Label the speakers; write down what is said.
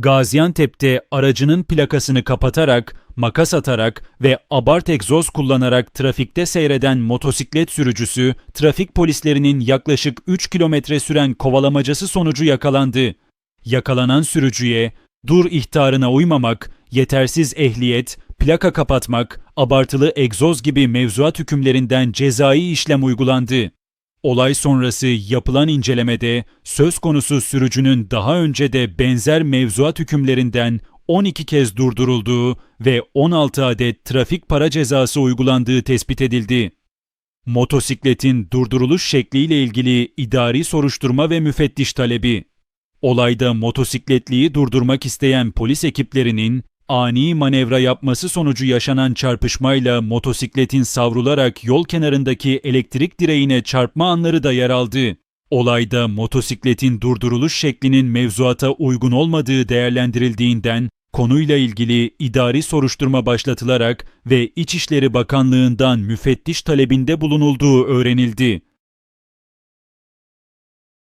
Speaker 1: Gaziantep'te aracının plakasını kapatarak, makas atarak ve abart egzoz kullanarak trafikte seyreden motosiklet sürücüsü, trafik polislerinin yaklaşık 3 kilometre süren kovalamacası sonucu yakalandı. Yakalanan sürücüye, dur ihtarına uymamak, yetersiz ehliyet, plaka kapatmak, abartılı egzoz gibi mevzuat hükümlerinden cezai işlem uygulandı. Olay sonrası yapılan incelemede söz konusu sürücünün daha önce de benzer mevzuat hükümlerinden 12 kez durdurulduğu ve 16 adet trafik para cezası uygulandığı tespit edildi. Motosikletin durduruluş şekliyle ilgili idari soruşturma ve müfettiş talebi. Olayda motosikletliyi durdurmak isteyen polis ekiplerinin ani manevra yapması sonucu yaşanan çarpışmayla motosikletin savrularak yol kenarındaki elektrik direğine çarpma anları da yer aldı. Olayda motosikletin durduruluş şeklinin mevzuata uygun olmadığı değerlendirildiğinden konuyla ilgili idari soruşturma başlatılarak ve İçişleri Bakanlığı'ndan müfettiş talebinde bulunulduğu öğrenildi.